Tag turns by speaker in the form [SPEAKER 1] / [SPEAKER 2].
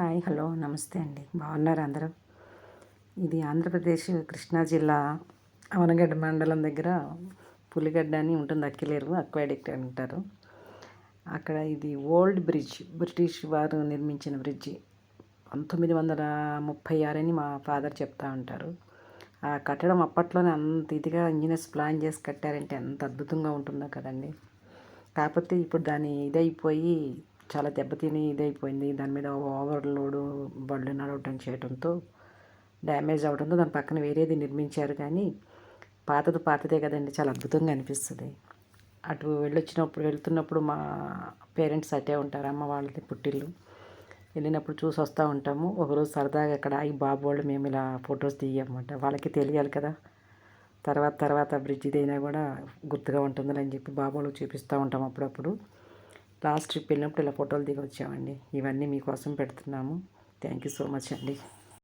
[SPEAKER 1] Hi hello నమస్తే అండి. బాగున్నారు అందరూ? ఇది ఆంధ్రప్రదేశ్ కృష్ణా జిల్లా అవనగడ్డ మండలం దగ్గర పులిగడ్డ అని ఉంటుంది అక్కిలేరు అక్వాడిక్ట్ అంటారు. అక్కడ ఇది ఓల్డ్ బ్రిడ్జ్ బ్రిటిష్ వారు నిర్మించిన బ్రిడ్జి. పంతొమ్మిది వందల ముప్పై ఆరని మా ఫాదర్ చెప్తా ఉంటారు. ఆ కట్టడం అప్పట్లోనే అంత ఇదిగా ఇంజనీర్స్ ప్లాన్ చేసి కట్టారంటే ఎంత అద్భుతంగా ఉంటుందో కదండి. కాకపోతే ఇప్పుడు దాని ఇదైపోయి చాలా దెబ్బతిని ఇదైపోయింది. దాని మీద ఓవర్లోడ్ బళ్ళు నడవటం చేయడంతో డ్యామేజ్ అవడంతో దాని పక్కన వేరేది నిర్మించారు కానీ పాతది పాతదే కదండి. చాలా అద్భుతంగా అనిపిస్తుంది. అటు వెళ్ళొచ్చినప్పుడు వెళ్తున్నప్పుడు మా పేరెంట్స్ అటే ఉంటారు. అమ్మ వాళ్ళది పుట్టిల్లు. వెళ్ళినప్పుడు చూసి వస్తూ ఉంటాము. ఒకరోజు సరదాగా అక్కడ ఈ బాబు వాళ్ళు మేము ఇలా ఫొటోస్ తీయమంట వాళ్ళకి తెలియాలి కదా. తర్వాత తర్వాత బ్రిడ్జ్ ఇదైనా కూడా గుర్తుగా ఉంటుందని చెప్పి బాబు వాళ్ళకి చూపిస్తూ ఉంటాం అప్పుడప్పుడు. లాస్ట్ ట్రిప్ వెళ్ళినప్పుడు ఇలా ఫోటోలు దిగి వచ్చామండి ఇవన్నీ మీకోసం పెడుతున్నాము. థ్యాంక్ యూ సో మచ్ అండి.